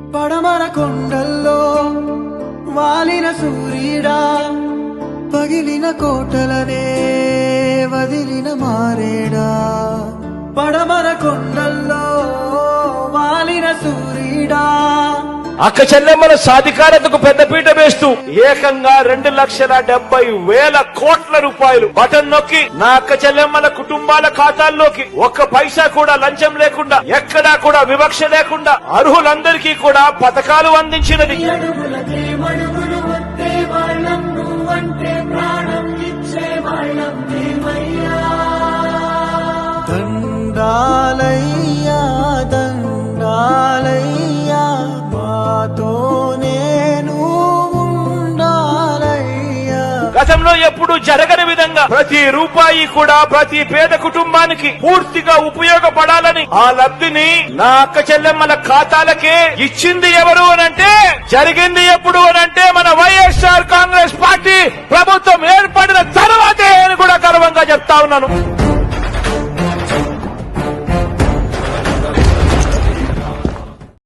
పడమర కొండల్లో వాలిన సూర్యుడా పగిలిన కోటలనే వదిలిన మారేడా. పడమర కొండల్లో వాలిన సూర్యుడా అక్క చెల్లెమ్మల సాధికారతకు పెద్దపీట వేస్తూ ఏకంగా రెండు లక్షల డెబ్బై వేల కోట్ల రూపాయలు బటన్ నొక్కి నా అక్క చెల్లెమ్మల కుటుంబాల ఖాతాల్లోకి ఒక్క పైసా కూడా లంచం లేకుండా ఎక్కడా కూడా వివక్ష లేకుండా అర్హులందరికీ కూడా పథకాలు అందించినది. అడుగులకే గతంలో ఎప్పుడు జరగని విధంగా ప్రతి రూపాయి కూడా ప్రతి పేద కుటుంబానికి పూర్తిగా ఉపయోగపడాలని ఆ లబ్ధిని నా అక్క చెల్లెమ్మల ఖాతాలకే ఇచ్చింది ఎవరు అనంటే జరిగింది ఎప్పుడు అనంటే మన వైఎస్ఆర్ కాంగ్రెస్ పార్టీ ప్రభుత్వం ఏర్పడిన తర్వాతే అని కూడా గర్వంగా చెప్తా ఉన్నాను.